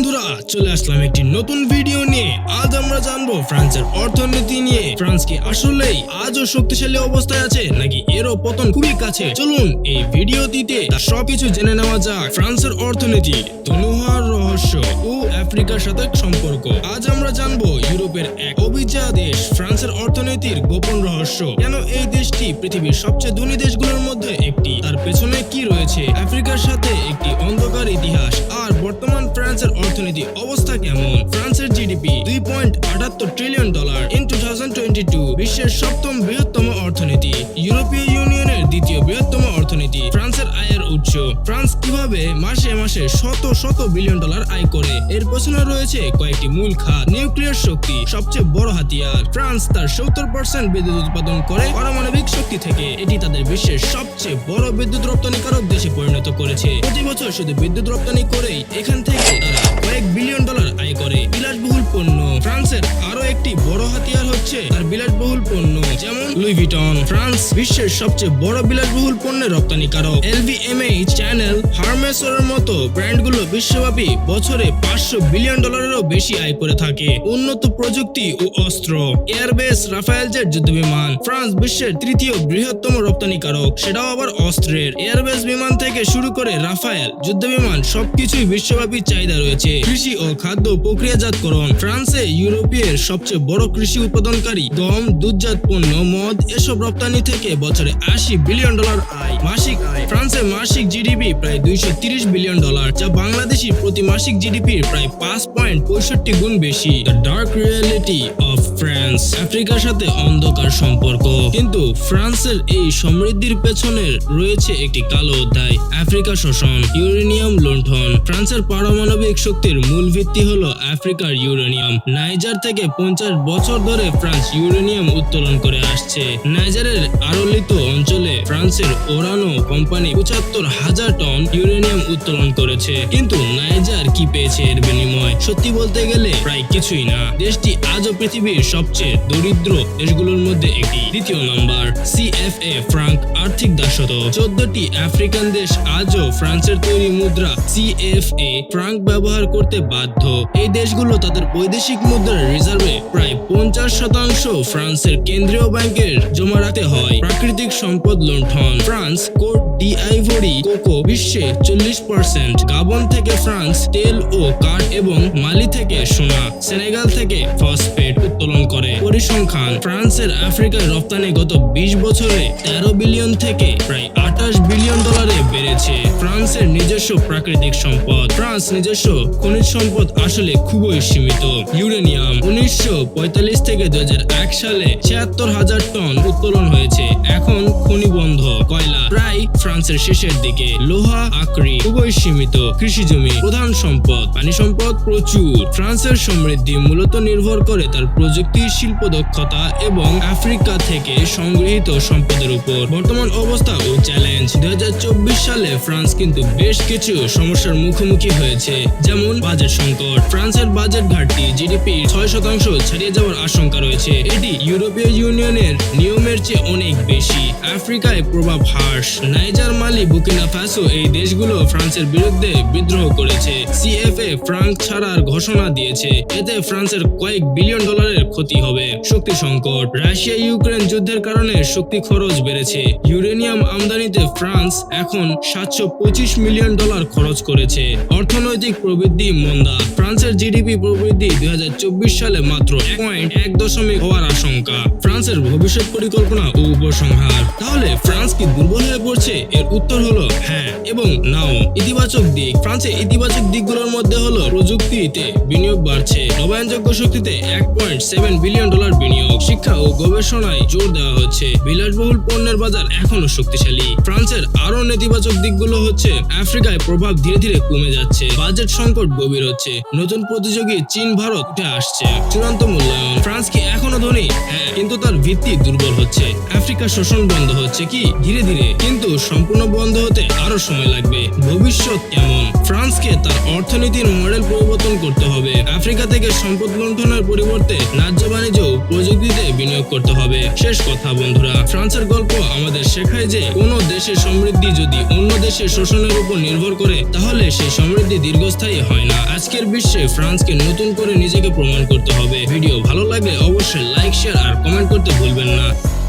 বন্ধুরা, চলে আসলাম একটি নতুন ভিডিও নিয়ে। আজ আমরা জানব ফ্রান্সের অর্থনীতি নিয়ে। ফ্রান্স কি আসলেই আজও শক্তিশালী অবস্থায় আছে, নাকি এরও পতন খুবই কাছে? চলুন এই ভিডিওটিতে তার সবকিছু জেনে নেওয়া যাক। ফ্রান্সের অর্থনীতি তনুহার রহস্য ও আফ্রিকার সাথে সম্পর্ক। আজ আমরা জানব ইউরোপের এক অভিজা দেশ, ফ্রান্সের অর্থনীতির গোপন রহস্য। কেন এই দেশটি পৃথিবীর সবচেয়ে ধনী দেশগুলোর মধ্যে একটি? তার পেছনে কি রয়েছে? আফ্রিকার সাথে একটি অন্ধকার ইতিহাস। আর বর্তমান ফ্রান্সের অর্থনীতি অবস্থা কেমন? ফ্রান্সের জিডিপি দুই পয়েন্ট আটাত্তর ট্রিলিয়ন ডলার ইন টু বিশ্বের সপ্তম বৃহত্তম অর্থনীতি। ইউরোপীয় ইউনিয়নের দ্বিতীয় বৃহত্তম অর্থনীতি, ফ্রান্সের আয়ের উৎস। ফ্রান্স কীভাবে মাসে মাসে শত শত বিলিয়ন ডলার আয় করে? এর পেছনে রয়েছে কয়েকটি মূল খাত। নিউক্লিয়ার শক্তি সবচেয়ে বড় হাতিয়ার। ফ্রান্স তার সত্তর পার্সেন্ট বিদ্যুৎ উৎপাদন করে পারমাণবিক শক্তি থেকে। এটি তাদের বিশ্বের সবচেয়ে বড় বিদ্যুৎ রপ্তানিকারক দেশে পরিণত করেছে। প্রতি বছর শুধু বিদ্যুৎ রপ্তানি করেই এখান থেকে তারা লুই ভিটন ফ্রান্স বিশ্বের সবচেয়ে বড় বিলাসবহুল পণ্যের রপ্তানিকারক এলভিএমএইচ চ্যানেল হার্মেসরের মতো ব্র্যান্ডগুলো বিশ্বব্যাপী বছরে পাঁচশো বিলিয়ন ডলারেরও বেশি আয় করে থাকে। উন্নত প্রযুক্তি ও অস্ত্র। এয়ারবেস রাফায়েল জেট যুদ্ধবিমান। ফ্রান্স বিশ্বের তৃতীয় বৃহত্তম রপ্তানিকারক সেটাও আবার অস্ত্রের। এয়ারবেস বিমান থেকে শুরু করে রাফায়েল যুদ্ধ যুদ্ধবিমান সবকিছুই বিশ্বব্যাপী চাহিদা রয়েছে। কৃষি ও খাদ্য প্রক্রিয়াজাতকরণ। ফ্রান্সে ইউরোপের সবচেয়ে বড় কৃষি উৎপাদনকারী। গম, দুধজাত পণ্য, মদ এসব রপ্তানি থেকে বছরে আশি বিলিয়ন ডলার আয়, মাসিক আয়। ফ্রান্সের মাসিক জিডিপি প্রায় দুইশো বিলিয়ন ডলার, যা বাংলাদেশি প্রতি মাসিক জিডিপির প্রায় পাঁচ পয়েন্ট পঁয়ষট্টি গুণ বেশি। The dark reality of France, আফ্রিকার সাথে অন্ধকার সম্পর্ক। কিন্তু ফ্রান্সের এই সমৃদ্ধির পেছনে রয়েছে একটি কালো অধ্যায়, আফ্রিকা শোষণ, ইউরেনিয়াম লুণ্ঠন। ফ্রান্সের পারমাণবিক শক্তির মূল ভিত্তি হলো আফ্রিকার ইউরেনিয়াম। নাইজার থেকে পঞ্চাশ বছর ধরে ফ্রান্স ইউরেনিয়াম উত্তোলন করে আসছে। নাইজারের আরলিত অঞ্চলে ফ্রান্সের ওরানো কোম্পানি পঁচাত্তর হাজার টন ইউরেনিয়াম উত্তোলন করেছে। কিন্তু নাইজার কি পেয়েছে এর বিনিময়? সত্যি বলতে গেলে প্রায় কিছুই না। দেশটি আজও পৃথিবীর সবচেয়ে দরিদ্র দেশগুলোর মধ্যে একটি। দ্বিতীয় নম্বর সিএফএ ফ্রাঙ্ক আর্থিক দাসত্ব। চোদ্দটি আফ্রিকান দেশ আজও ফ্রান্সের তৈরি মুদ্রা সিএফএ ফ্রাঙ্ক ব্যবহার করতে বাধ্য। এই দেশগুলো তাদের বৈদেশিক মুদ্রার রিজার্ভে প্রায় পঞ্চাশ শতাংশ ফ্রান্সের কেন্দ্রীয় ব্যাংকের জমা রাখতে হয়। প্রাকৃতিক সম্পদ লুণ্ঠন। ফ্রান্স কোর্ট ডিআইভরি কোকো বিশ্বে চল্লিশ পার্সেন্ট গাবন থেকে ফ্রান্স তেল ও কাঠ এবং মালি থেকে সোনা। সেনেগাল থেকে ফসফেট উত্তোলন করে। পরিসংখ্যান, ফ্রান্সের আফ্রিকায় রপ্তানি গত বিশ বছরে তেরো বিলিয়ন থেকে প্রায় আঠাশ বিলিয়ন ডলারে বেড়েছে। ফ্রান্সের নিজস্ব প্রাকৃতিক সম্পদ। ফ্রান্স নিজস্ব খনিজ সম্পদ আসলে খুবই সীমিত। ইউরেনিয়াম উনিশশো পঁয়তাল্লিশ থেকে দু হাজার এক সালে ছিয়াত্তর হাজার টন উত্তোলন হয়েছে। এখন খনি বন্ধ। কয়লা ফ্রান্সের শেষের দিকে লোহা, আকরি খুবই সীমিত কৃষি জমি, প্রধান সম্পদ, পানি সম্পদ প্রচুর। ফ্রান্সের সমৃদ্ধি মূলত নির্ভর করে তার প্রযুক্তি শিল্প দক্ষতা এবং আফ্রিকা থেকে সংগৃহীত সম্পদের উপর। বর্তমান অবস্থা ও চ্যালেঞ্জ দুই সালে ফ্রান্স কিন্তু বেশ কিছু সমস্যার মুখোমুখি হয়েছে, যেমন বাজেট সংকট। ফ্রান্সের বাজেট ঘাটতি জিডিপি ছয় শতাংশ ছাড়িয়ে যাওয়ার আশঙ্কা রয়েছে। এটি ইউরোপীয় ইউনিয়নের নিয়মের চেয়ে অনেক বেশি। আফ্রিকায় প্রভাব হ্রাস। নাইজার মালি বুকিনা ফাসো এই দেশগুলো ফ্রান্সের বিরুদ্ধে বিদ্রোহ করেছে। সিএফএ ফ্রাঙ্ক ছাড়ার ঘোষণা দিয়েছে। এতে ফ্রান্সের কয়েক বিলিয়ন ডলারের ক্ষতি হবে। শক্তি সংকট, রাশিয়া ইউক্রেন যুদ্ধের কারণে শক্তি খরচ বেড়েছে। ইউরেনিয়াম আমদানিতে ফ্রান্স এখন সাতশো পঁচিশ মিলিয়ন ডলার খরচ করেছে। অর্থনৈতিক প্রবৃদ্ধি মন্দা। ফ্রান্সের জিডিপি প্রবৃদ্ধি দুই হাজার চব্বিশ সালে মাত্র এক পয়েন্ট এক দশমিক হওয়ার আশঙ্কা। ফ্রান্সের ভবিষ্যৎ পরিকল্পনা ও উপসংহার। তাহলে ফ্রান্স কি দুর্বল হয়ে পড়ছে? এর উত্তর হলো হ্যাঁ এবং নাও। ইতিবাচক দিক। ফ্রান্সের ইতিবাচক দিকগুলোর মধ্যে হলো প্রযুক্তিতে বিনিয়োগ বাড়ছে। নবায়নযোগ্য শক্তিতে এক পয়েন্ট সেভেন বিলিয়ন ডলার বিনিয়োগ। শিক্ষা ও গবেষণায় জোর দেওয়া হচ্ছে। বিলাসবহুল পণ্যের বাজার এখনও শক্তিশালী। ফ্রান্সের আরও নেতিবাচক দিকগুলো হচ্ছে আফ্রিকায় প্রভাব ধীরে ধীরে কমে যাচ্ছে। বাজেট সংকট গভীর হচ্ছে। নতুন প্রতিযোগী চীন, ভারত উঠে আসছে। চূড়ান্ত মূল্যায়ন। ফ্রান্স কি এখনও ধনী? হ্যাঁ কিন্তু তার ভিত্তি দুর্বল হচ্ছে। আফ্রিকা শোষণ বন্ধ হচ্ছে কি? ধীরে ধীরে। কিন্তু সম্পূর্ণ বন্ধ হতে আরও সময় লাগবে। ভবিষ্যৎ কেমন? ফ্রান্সকে তার অর্থনীতির মডেল পরিবর্তন করতে হবে। আফ্রিকা থেকে সম্পদ লুণ্ঠনের পরিবর্তে ন্যায্য বাণিজ্য প্রযুক্তিতে বিনিয়োগ করতে হবে। শেষ কথা, বন্ধুরা। ফ্রান্সের গল্প আমাদের শেখায় যে, কোনো দেশের সমৃদ্ধি যদি অন্য দেশের শোষণের উপর নির্ভর করে, তাহলে সেই সমৃদ্ধি দীর্ঘস্থায়ী হয় না। আজকের বিশ্বে ফ্রান্সকে নতুন করে নিজেকে প্রমাণ করতে হবে। ভিডিও ভালো লাগলে অবশ্যই লাইক, শেয়ার আর কমেন্ট করতে ভুলবেন না।